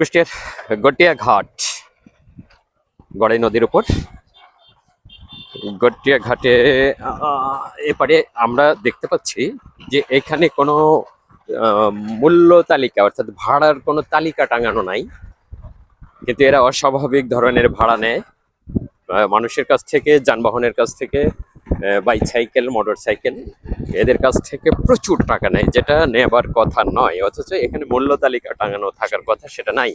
কুষ্টিয়ার গটিয়া ঘাট, গড়াই নদীর উপর। গটিয়া ঘাটে এপারে আমরা দেখতে পাচ্ছি যে এখানে কোনো মূল্য তালিকা, অর্থাৎ ভাড়ার কোনো তালিকা টাঙানো নাই। কিন্তু এরা অস্বাভাবিক ধরনের ভাড়া নেয় মানুষের কাছ থেকে, যানবাহনের কাছ থেকে বাইসাইকেল মোটর সাইকেল এদের কাছ থেকে প্রচুর টাকা নেয় যেটা নেবার কথা নয় অথচ এখানে মূল্য তালিকা টাঙানো থাকার কথা সেটা নাই।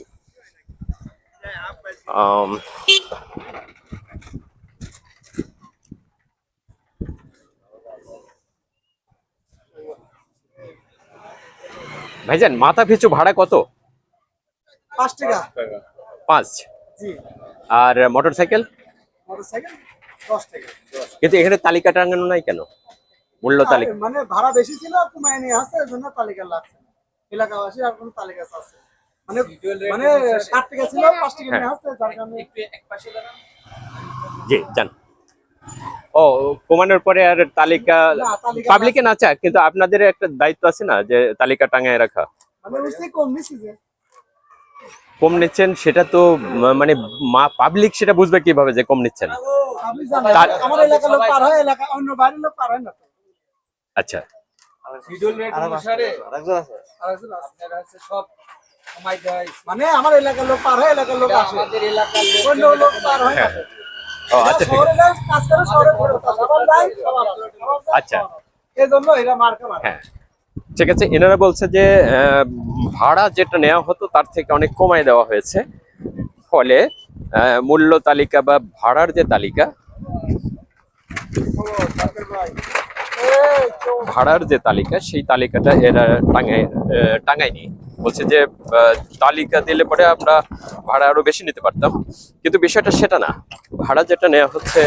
ভাইজান মাথা পিছু ভাড়া কত? পাঁচ টাকা। পাঁচ। আর মোটর সাইকেল মোটর সাইকেল কিন্তু এখানে তালিকা টাঙানো নাই কেন? মূল্য তালিকা। মানে ভাড়া বেশি ছিল কমায় নিয়ে আসছে এর জন্য তালিকা লাগছে। এলাকাবাসী আর কোনো তালিকা আছে মানে মানে ষাট টাকা ছিল পাঁচ টাকা নিয়ে আসছে যার কারণে জি জান ও কমানোর পরে আর তালিকা পাবলিকে না চাক কিন্তু আপনাদের একটা দায়িত্ব আছে না যে তালিকা টাঙায় রাখা? মানে বুঝতে কম নিছি যে। কম নিচ্ছেন সেটা তো ম- মানে পাবলিক সেটা বুঝবে কীভাবে যে কম নিচ্ছেন? আপনি জানেন আমার এলাকার লোক পার হয় এলাকা অন্য বাইরের লোক পার হয় না আচ্ছা। মানে আমার এলাকার লোক পার হয় এলাকার লোক আসে। অন্য লোক পার হয় না আচ্ছা আচ্ছা। হ্যাঁ। ঠিক আছে এনারা বলছে যে ভাড়া যেটা নেওয়া হতো তার থেকে অনেক কমায় দেওয়া হয়েছে। ফলে মূল্য তালিকা বা ভাড়ার যে তালিকা, ভাড়ার যে তালিকা, সেই তালিকাটা এরা টাঙায় টাঙায়নি বলছে যে তালিকা দিলে পরে আমরা ভাড়া আরও বেশি নিতে পারতাম। কিন্তু বিষয়টা সেটা না। ভাড়া যেটা নেওয়া হচ্ছে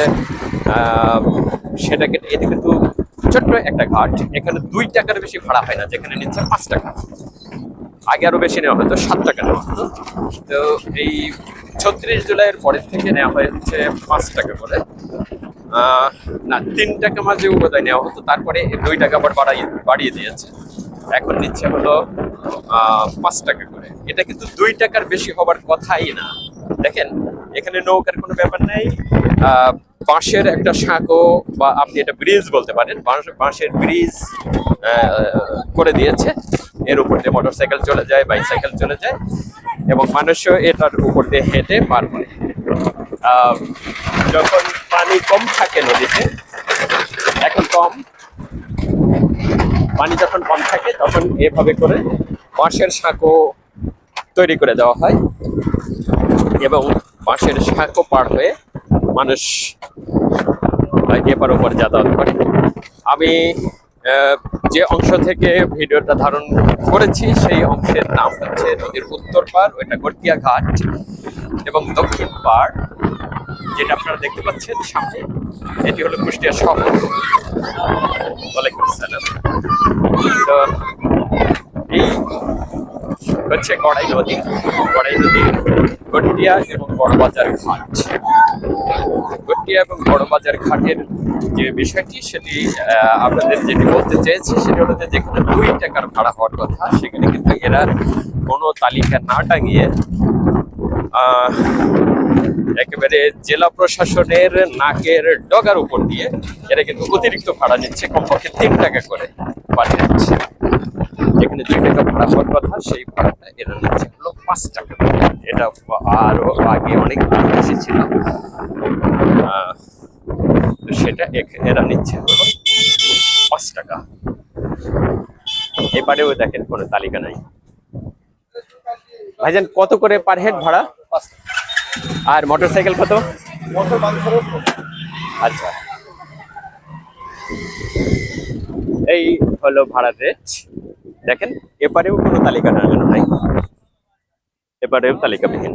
সেটাকে এটা কিন্তু ছোট্ট একটা ঘাট। এখানে দুই টাকার বেশি ভাড়া হয় না, যেখানে নিচ্ছে পাঁচ টাকা। আগে আরও বেশি নেওয়া হতো, সাত টাকা নেওয়া হতো। তো এই ছত্রিশ জুলাইয়ের পরের থেকে নেওয়া হয়েছে পাঁচ টাকা করে। না, তিন টাকা মাঝে বোধহয় নেওয়া হতো, তারপরে দুই টাকা আবার বাড়াই বাড়িয়ে দিয়েছে। এখন নিচ্ছে হলো পাঁচ টাকা করে। এটা কিন্তু দুই টাকার বেশি হবার কথাই না। দেখেন, এখানে নৌকার কোনো ব্যাপার নেই। বাঁশের একটা সাঁকো বা আপনি এটা ব্রিজ বলতে পারেন, বাঁশ- বাঁশের ব্রিজ করে দিয়েছে। এর উপর দিয়ে মোটরসাইকেল চলে যায় বাইসাইকেল চলে যায়। এবং মানুষও এটার উপর দিয়ে হেঁটে পার করে যখন পানি কম থাকে নদীতে, এখন কম। পানি যখন কম থাকে, তখন এভাবে করে বাঁশের সাঁকো তৈরি করে দেওয়া হয় এবং বাঁশের সাঁকো পার হয়ে মানুষ এপার ওপর যাতায়াত করে। আমি যে অংশ থেকে ভিডিওটা ধারণ করেছি, সেই অংশের নাম হচ্ছে নদীর উত্তর পার ওইটা গটিয়া ঘাট এবং দক্ষিণ পার যেটা আপনারা দেখতে পাচ্ছেন সামনে। এটি হলো কুষ্টিয়া শহর। ওয়ালাইকুম আসসালাম। তো হচ্ছে গড়াই নদী গড়াই নদী গটিয়া এবং বড়বাজার ঘাট গটিয়া এবং বড়বাজার ঘাটের যে বিষয়টি, সেটি আপনাদের যেটি বলতে চেয়েছি, সেটি হলো যে যেখানে দুই টাকার ভাড়া হওয়ার কথা, সেখানে কিন্তু এরা কোনো তালিকা না টাঙিয়ে একেবারে জেলা প্রশাসনের নাকের ডগার উপর দিয়ে এরা কিন্তু অতিরিক্ত ভাড়া নিচ্ছে, কমপক্ষে তিন টাকা করে পার। যেখানে দুই টাকা ভাড়া হওয়ার কথা সেই ভাড়াটা এরা নিচ্ছে। হলো পাঁচ টাকা এটা আরও আগে অনেক বেশি ছিল। তো সেটা এরা নিচ্ছে হলো পাঁচ টাকা। এবারেও দেখেন কোনো তালিকা নাই। ভাইজান কত করে পার হেড ভাড়া? আর মোটর সাইকেল কত আচ্ছা। এই হলো ভাড়ার রেট দেখেন এপারেও কোনো তালিকা টাঙানো নাই। এপারেও তালিকাবিহীন।